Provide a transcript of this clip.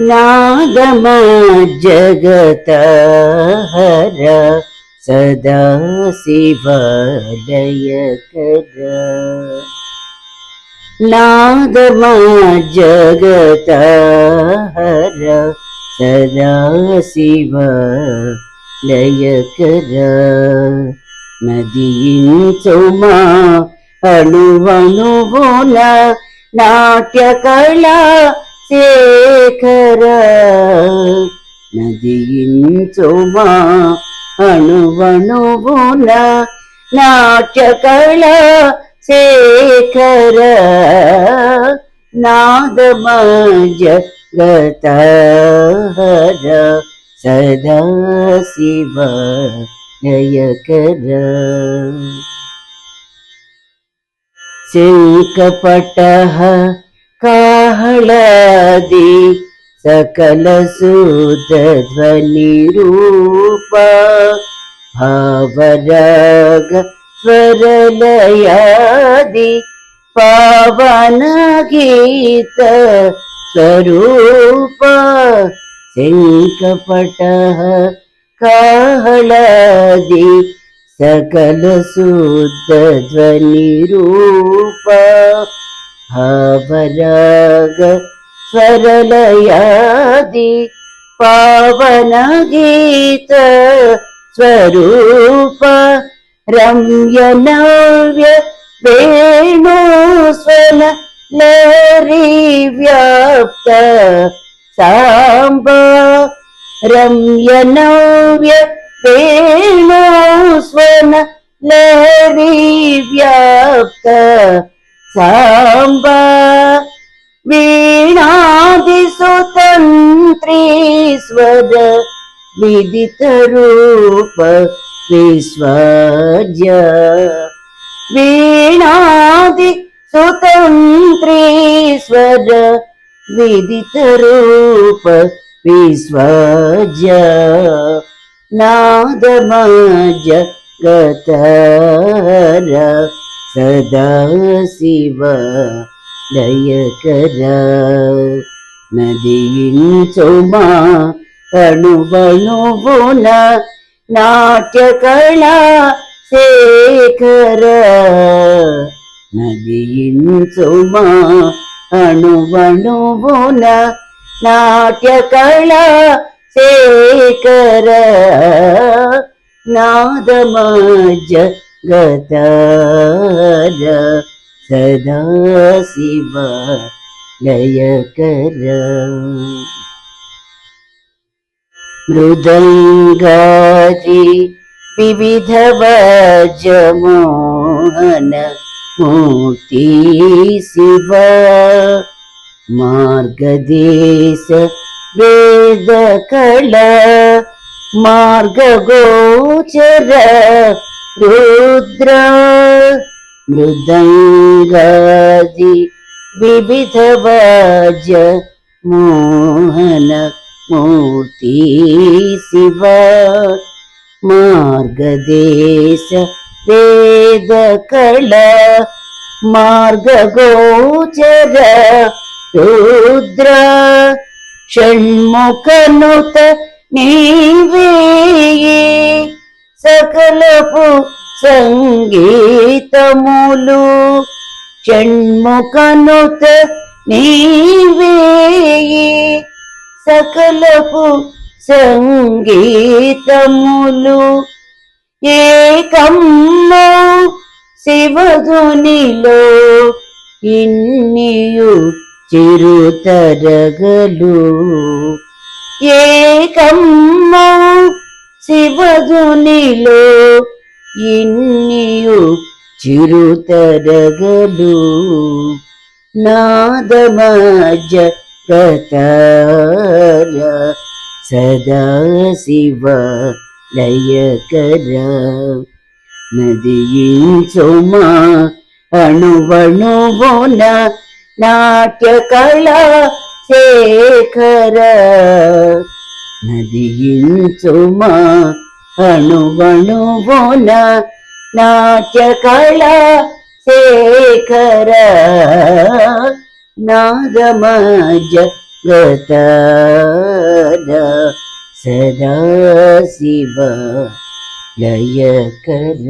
నాగమ జగత హర సదా శివాలయ కర నాగమ జగత హర సదా శివాలయ కర నదీంచుమా శేఖర నదీంచుమా అణువణువున నాట్య శేఖర నాదమజ గతహర సదా శివ జయకర శంకపట కాహళాది సకల రూప భావరాగ స్వరలయాది పావన గీత స్వరూప శంఖపటః ഭാവരാഗ സരളയാദി പാവനഗീത സ്വരൂപ രമ്യനവ്യ വേണുസ്വന ലറിവ്യാപ്ത സാംബ രമ്യനവ്യ വേണുസ്വന ലറിവ്യാപ്ത నవ్య వేణు స్వన లహరి వ్యాప్త సాంబ రమ్య నవ్య వేణు స్వన లహరి వ్యాప్త సాంబ వీణాది సుతంత్రీశ్వర సదాశివ దయకర విశ్వజ వీణాది సుతంత్రీశ్వర విదిత రూప విశ్వజ నాదమజ గతర సదా శివ లయకర అణువణువున నాట్య శేఖర అణువణువున శేఖర నాదమజ గతర సదాశివ శివ మృదంగాది వివిధ వజమోహన మూర్తి శివ మార్గదేశ వేద కళ మార్గగోచర रुद्रा मृदङ्गादि विविधवाज मोहन मूर्ति शिव मार्गदेश वेदकला मार्गगोचर रुद्र षण्मुखनुत निवेये సకలపు సంగీతములు షణ్ముఖనుత నీవే సకలపు సంగీతములు. ఏకమ్మ శివధునిలో ఇన్నియు చిరుతరగలు ఏకమ్మ శివధునిలో ఇన్నియు చిరుతరగలు నాదమజ కతర సదా శివ లయకర. నదియించుమా అణువణువున నాట్యకళ శేఖర. నదియించుమా అణువణువున నాట్య కళా శేఖర నాగమజ సదా శివ లయకర